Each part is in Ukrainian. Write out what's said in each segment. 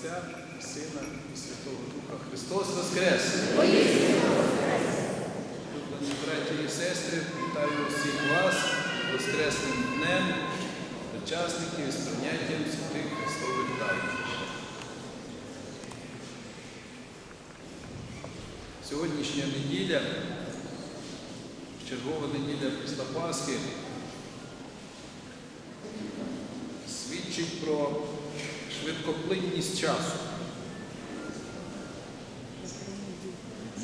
Отця Сина і Святого Духа. Христос Воскрес! Люблені браті і сестри, вітаю всіх вас Воскресним днем, учасників з прийняттям святих Христових тайн. Сьогоднішня неділя, чергова неділя після Пасхи, свідчить про швидкоплинність часу.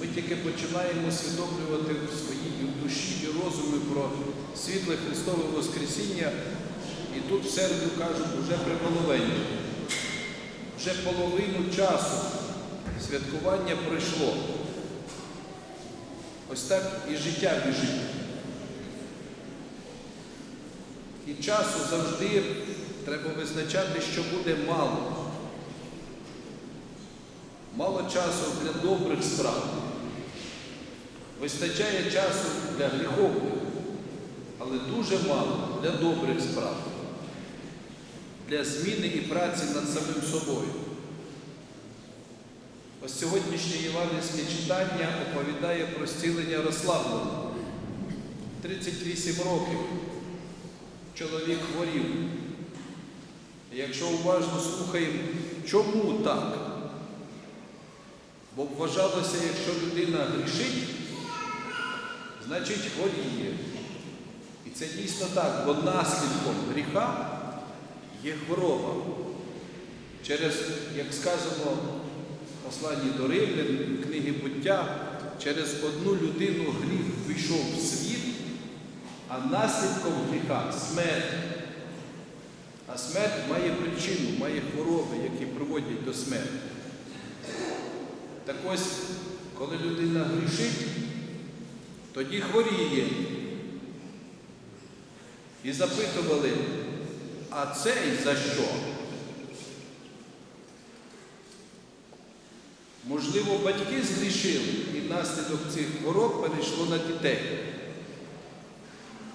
Ми тільки починаємо усвідомлювати в своїй душі і розумі про світле Христове Воскресіння, і тут в середу кажуть, вже при половині. Вже половину часу святкування пройшло. Ось так і життя біжить. І часу завжди треба визначати, що буде мало. Мало часу для добрих справ. Вистачає часу для гріховних, але дуже мало для добрих справ, для зміни і праці над самим собою. Ось сьогоднішнє євангельське читання оповідає про зцілення розслабленого. 38 років чоловік хворів. Якщо уважно слухаємо, чому так? Бо вважалося, якщо людина грішить, значить хворіє. І це дійсно так, бо наслідком гріха є хвороба. Через, як сказано в посланні до Римлян, книги буття, через одну людину гріх вийшов в світ, а наслідком гріха смерть. А смерть має причину, має хвороби, які приводять до смерті. Так ось, коли людина грішить, тоді хворіє. І запитували, а цей за що? Можливо, батьки згрішили і наслідок цих хвороб перейшло на дітей.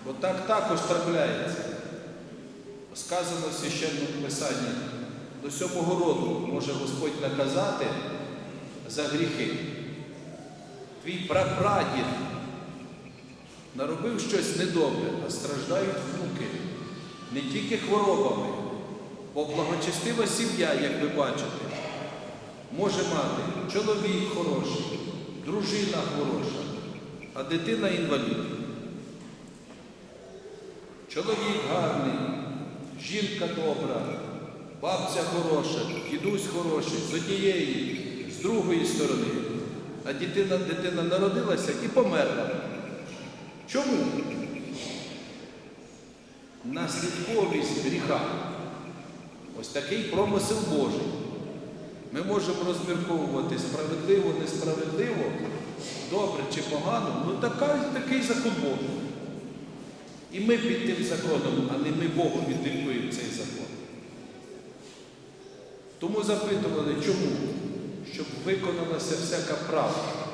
Бо так також трапляється. Сказано в священному писанні, до сьомого роду може Господь наказати за гріхи. Твій прапрадід наробив щось недобре, а страждають внуки не тільки хворобами, бо благочестива сім'я, як ви бачите, може мати чоловік хороший, дружина хороша, а дитина інвалід. Чоловік гарний, жінка добра, бабця хороша, дідусь хороший, з однієї, з другої сторони. А дитина, дитина народилася і померла. Чому? Наслідковість гріха. Ось такий промисел Божий. Ми можемо розмірковувати справедливо, несправедливо, добре чи погано, ну така, такий закон Божий. І ми під тим законом, а не ми Богу віддиктуємо цей закон. Тому запитували, чому? Щоб виконалася всяка правда.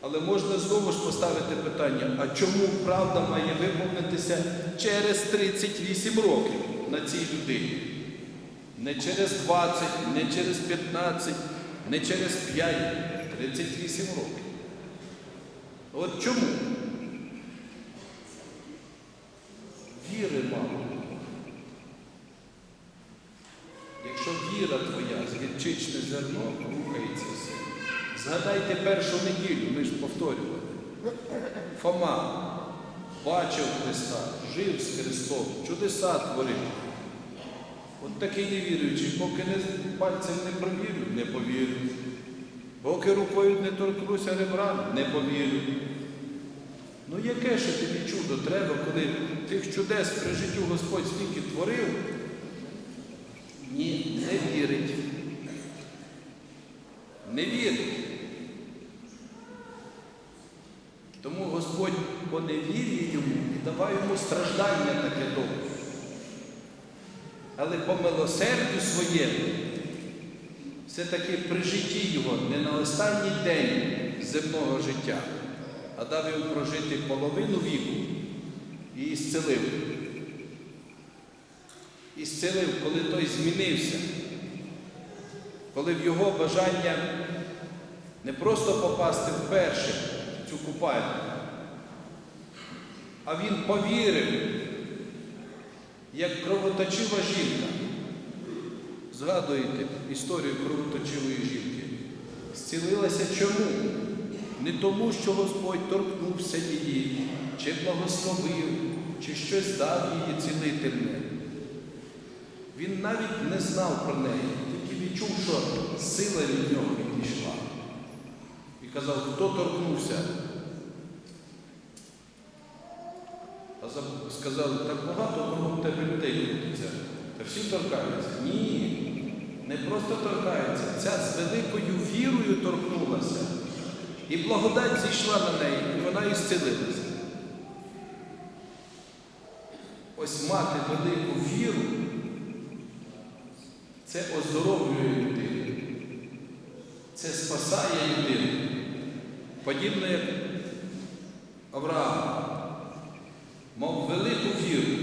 Але можна знову ж поставити питання, а чому правда має виповнитися через 38 років на цій людині? Не через 20, не через 15, не через 5, 38 років. От чому? Віри мало. Якщо віра твоя, гірчичне зерно, рухається все. Згадайте першу неділю, ми ж повторювали. Фома бачив Христа, жив з Христом, чудеса творив. От такий невіруючий, поки не пальцем не провірю, не повірю. Поки рукою не торкнуся ребра, не повірю. Ну яке ще тобі чудо треба, коли тих чудес при життю Господь стільки творив? Ні, не вірить. Не вірить. Тому Господь по невір'ї йому і давав йому страждання таке довге. Але по милосердю своєму, все-таки при житті його, не на останній день земного життя, а дав йому прожити половину віку і зцілив. і зцілив, коли той змінився, коли в його бажання не просто попасти вперше в цю купальню, а він повірив, як кровоточива жінка. Згадуєте історію кровоточивої жінки. Зцілилася чому? Не тому, що Господь торкнувся її, чи благословив, чи щось дав її цілительне. Він навіть не знав про неї, відчув, що сила від нього відійшла. І казав, хто торкнувся? А сказали, так багато кругом тебе людей крутиться. Та всі торкаються. Ні, не просто торкаються. Ця з великою вірою торкнулася. І благодать зійшла на неї, і вона і зцілилася. Ось мати велику віру це оздоровлює людину. Це спасає людину. Подібно як Авраам мав велику віру.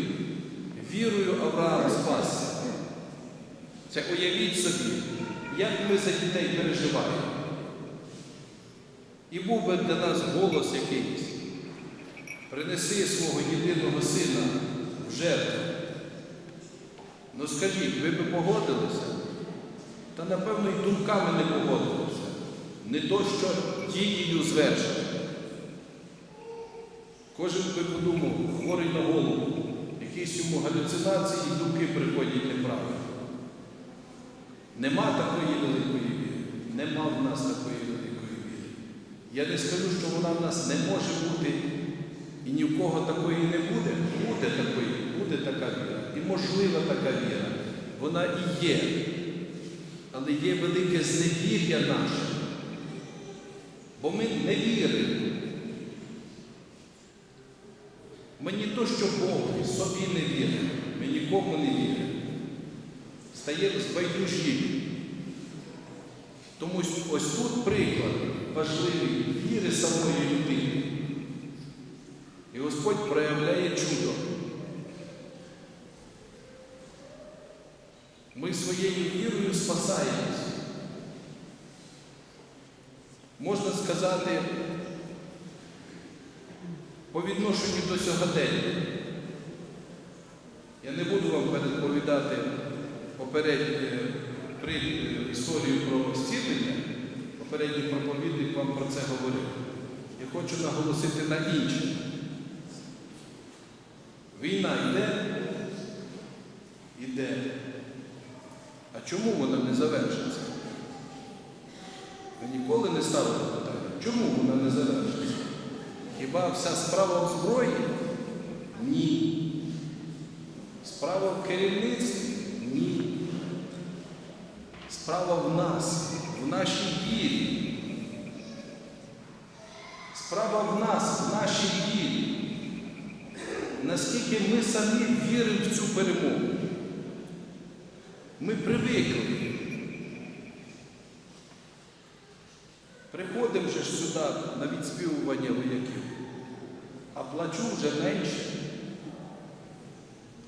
Вірою Авраам спасся. Це уявіть собі, як ми за дітей переживаємо. І був би для нас голос якийсь. Принеси свого єдиного сина в жертву. Ну скажіть, ви би погодилися? Та напевно і думками не погодилися. Не то, що дією звершити. Кожен би подумав, хворий на голову, якісь йому галюцинації і думки приходять неправильно. Нема такої великої віри. Нема в нас такої великої віри. Я не скажу, що вона в нас не може бути, і ні в кого такої не буде. Буде такої, буде така віра. І можлива така віра. Вона і є. Але є велике зневір'я наше. Бо ми не віримо. Ми не то, що Богу, собі не віримо, ми нікому не віримо. Стаємо збайдужі. Тому ось тут приклад важливий віри самої людини. І Господь проявляє чудо. Ми своєю вірою спасаємось. Можна сказати, по відношенню до сьогодення. Я не буду вам переповідати попередню при е, історію про зцілення. Попередній проповідник вам про це говорив. Я хочу наголосити на інше. Війна йде, іде. Чому вона не завершиться? Ви ніколи не ставили питання, чому вона не завершиться? Хіба вся справа в зброї? Ні. Справа в керівництві? Ні. Справа в нас, в нашій вірі. Справа в нас, в нашій вірі. Наскільки ми самі віримо в цю перемогу. Ми привикли. Приходимо вже сюди на відспівування вояків, а плачу вже менше.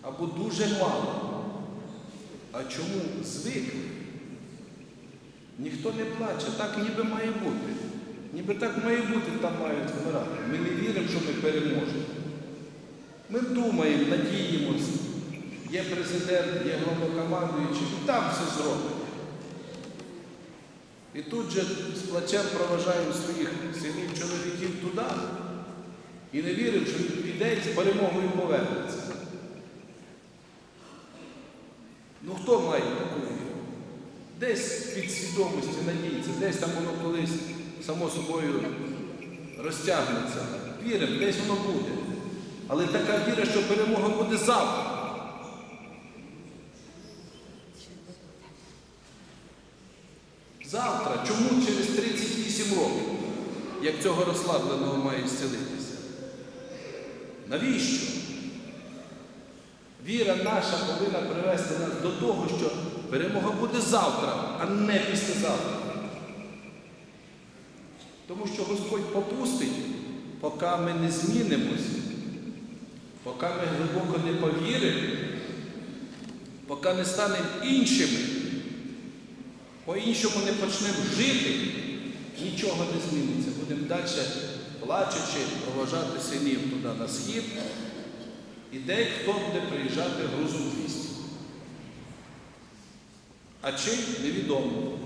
Або дуже мало. А чому звикли? Ніхто не плаче, так ніби має бути. Ніби так має бути, там мають вмирати. Ми не віримо, що ми переможемо. Ми думаємо, надіємося. Є президент, є головнокомандуючий, і там все зроблено. І тут же з плачем проважаємо своїх синів чоловіків туди і не віримо, що піде з перемогою повернеться. Ну хто має таку віру? Десь від свідомості надіється, десь там воно колись само собою розтягнеться. Віримо, десь воно буде. Але така віра, що перемога буде. Завтра. Чому через 38 років, як цього розслабленого має зцілитися? Навіщо? Віра наша повинна привести нас до того, що перемога буде завтра, а не післязавтра. Тому що Господь попустить, поки ми не змінимося, поки ми глибоко не повіримо, поки не станемо іншими, по-іншому не почнемо жити, нічого не зміниться. Будемо далі, плачучи, проважати синів туди на схід. І дехто буде приїжджати грузом 200. А чи невідомо.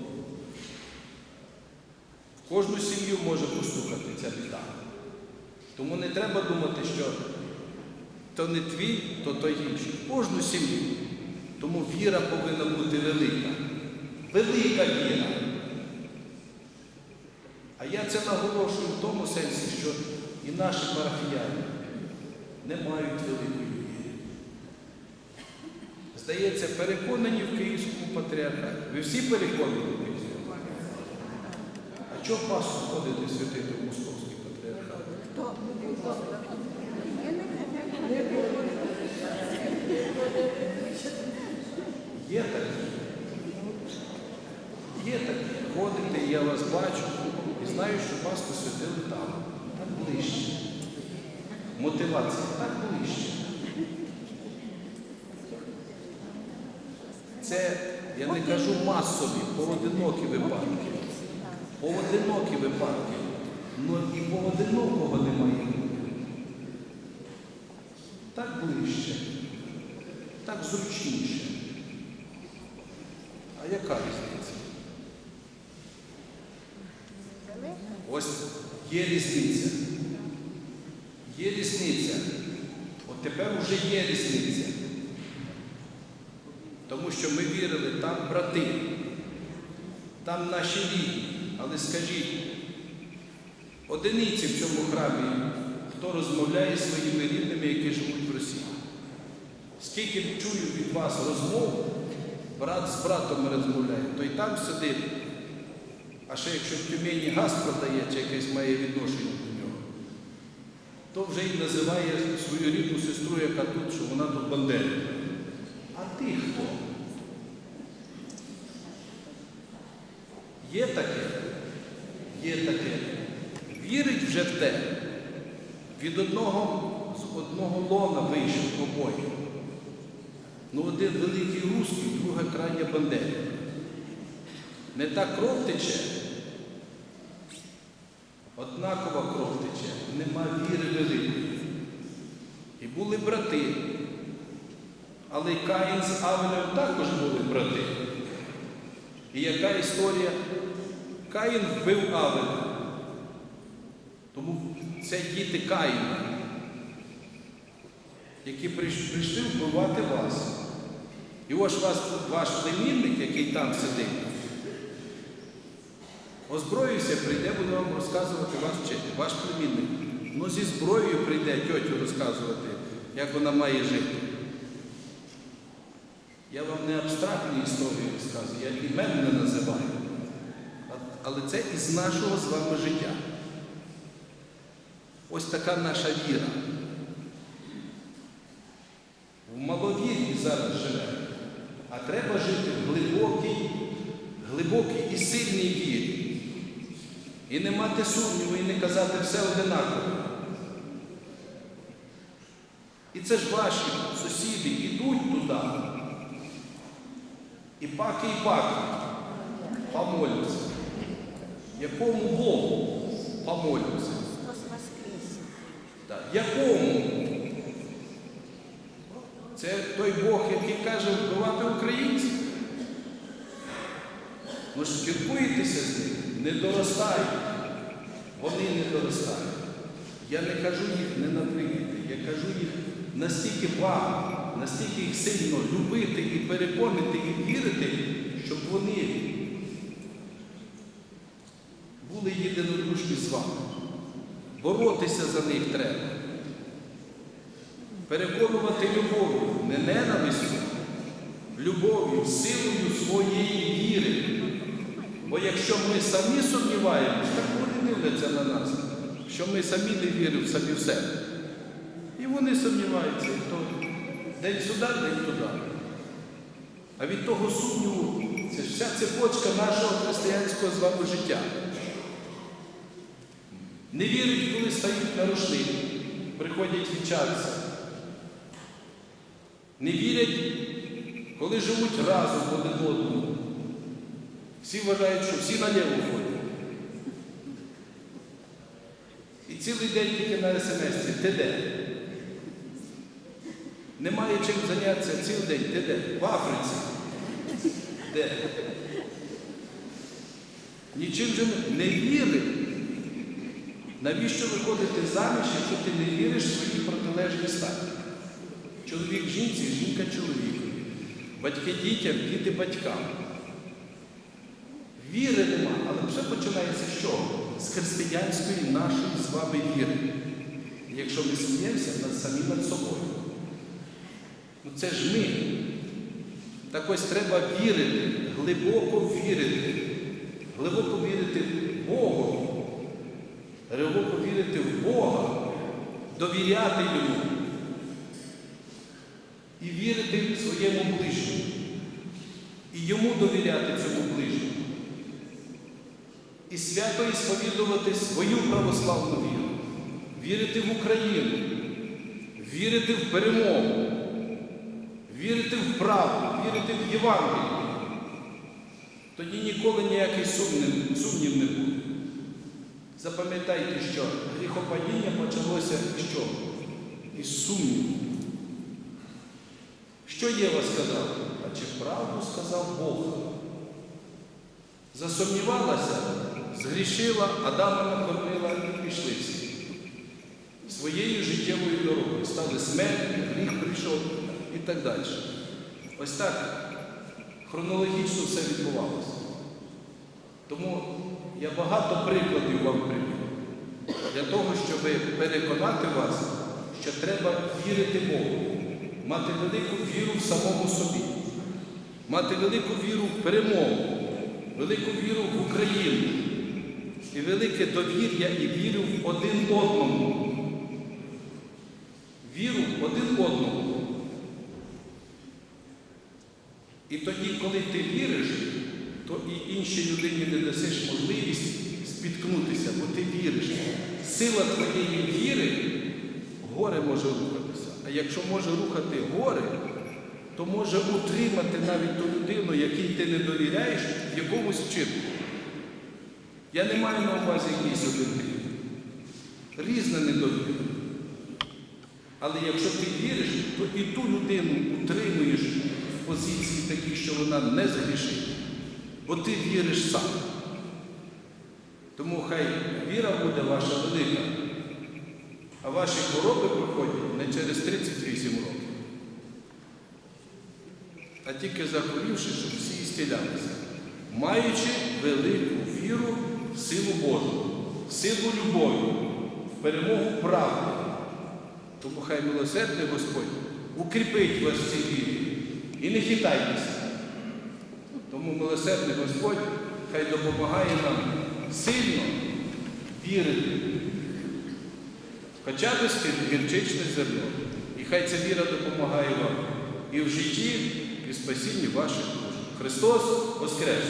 В кожну сім'ю може постукати ця біда. Тому не треба думати, що то не твій, то той інший. Кожну сім'ю. Тому віра повинна бути велика. Велика віра. Я це наголошую в тому сенсі, що і наші парафіяни не мають великої віри. Здається, переконані в Київському патріархаті. Ви всі переконані в Київському патріархаті? А чого Пасху ходити святити в Московський патріархат? Є такі. Є такі. Ходите, я вас бачу знаю, що Пасху святили там. Так ближче. Мотивація так ближче. Це, я не кажу масові, поодинокі випадки. Поодинокі випадки. Ну і поодинокого немає. Так ближче, так зручніше. А яка різниця? Ось є різниця. Є різниця. От тепер вже є різниця. Тому що ми вірили, там брати, там наші рідні. Але скажіть, одиниці в цьому храмі, хто розмовляє зі своїми рідними, які живуть в Росії. Скільки чую від вас розмов, брат з братом розмовляє, то й там сидить. А ще якщо в Тюмені газ продає, чи якесь має відношення до нього, то вже і називає свою рідну сестру, яка тут, що вона тут бандерівка. А ти хто? Є таке? Є таке. Вірить вже в те. Від одного, з одного лона вийшов обоє. Ну, один великий русський, друга крайня бандерівка. Не та кров тече, однакова кров тече, нема віри великої. І були брати. Але Каїн з Авелем також були брати. І яка історія? Каїн вбив Авеля. Тому це діти Каїна, які прийшли вбивати вас. І ось ваш племінник, який там сидить, озброївся, прийде, буде вам розказувати вас вчити. Ваш племінник. Ну зі зброєю прийде тьотю розказувати, як вона має жити. Я вам не абстрактні історії розказую, я імен не називаю. Але це із нашого з вами життя. Ось така наша віра. В маловір'ї зараз живе. А треба жити в глибокій, глибокій і сильній вірі. І не мати сумніву, і не казати все одинаково. І це ж ваші сусіди йдуть туди. І паки, і паки помолються. Якому Богу помолються? Так. Якому? Це той Бог, який каже вбивати українців. Ну ж спілкуєтеся з ним, не доростають. Вони не доростають. Я не кажу їх ненавидіти, я кажу їх настільки вам, настільки їх сильно любити і переконати, і вірити, щоб вони були єдинодушні з вами. Боротися за них треба. Переконувати любов'ю, не ненавистю, любов'ю, силою своєї. Бо якщо ми самі сумніваємось, так вони дивляться на нас, що ми самі не віримо самі в себе. І вони сумніваються, то день сюди, день туди. А від того сумніву це вся цепочка нашого християнського з вами життя. Не вірять, коли стають на рушник, приходять вічатися. Не вірять, коли живуть разом один одному, всі вважають, що всі наліво ходять. І цілий день тільки на смс ти де? Немає чим зайнятися цілий день. Ти де? В Африці. Де? Нічим же не- вірив. Навіщо виходити заміж, якщо ти не віриш в свої протилежні статі? Чоловік жінці, жінка чоловікові. Батьки дітям, діти батькам. Віри нема, але все починається чого? З християнської нашої з вами віри. Якщо ми сміємося над самі над собою. Ну це ж ми. Так ось треба вірити, глибоко вірити, глибоко вірити в Богу, глибоко вірити в Бога, довіряти Йому і вірити своєму ближньому. І йому довіряти цьому ближньому. І свято ісповідувати свою православну віру, вірити в Україну, вірити в перемогу, вірити в правду, вірити в Євангелію. Тоді ніколи ніякий сумнів, сумнів не буде. Запам'ятайте, що гріхопадіння почалося з чого? Із сумніву. Що Єва сказала? А чи правду сказав Бог? Засумнівалася, згрішила, Адама накормила і пішли всі. Своєю життєвою дорогою. Стали смерть, гріх прийшов і так далі. Ось так хронологічно все відбувалося. Тому я багато прикладів вам привів для того, щоб переконати вас, що треба вірити Богу, мати велику віру в самому собі, мати велику віру в перемогу, велику віру в Україну і велике довір'я і віру в один одному. Віру в один одному. І тоді, коли ти віриш, то і іншій людині не дасиш можливість спіткнутися, бо ти віриш. Сила твоєї віри горе може рухатися. А якщо може рухати горе, то може утримати навіть ту людину, якій ти не довіряєш, в якомусь вчинку. Я не маю на увазі якийсь один гріх. Різна недовіра. Але якщо ти віриш, то і ту людину утримуєш в позиції такій, що вона не згрішить, бо ти віриш сам. Тому хай віра буде ваша велика, а ваші хвороби проходять не через 38 років, а тільки захворівши, щоб всі істілялися, маючи велику віру в силу Божу, в силу любові, в перемогу правди. Тому хай милосердний Господь укріпить вас в цій вірі і не хитайтеся. Тому милосердний Господь хай допомагає нам сильно вірити, хоча б гірчичне зерно. І хай ця віра допомагає вам і в житті, і в спасінні ваших душ. Христос Воскрес!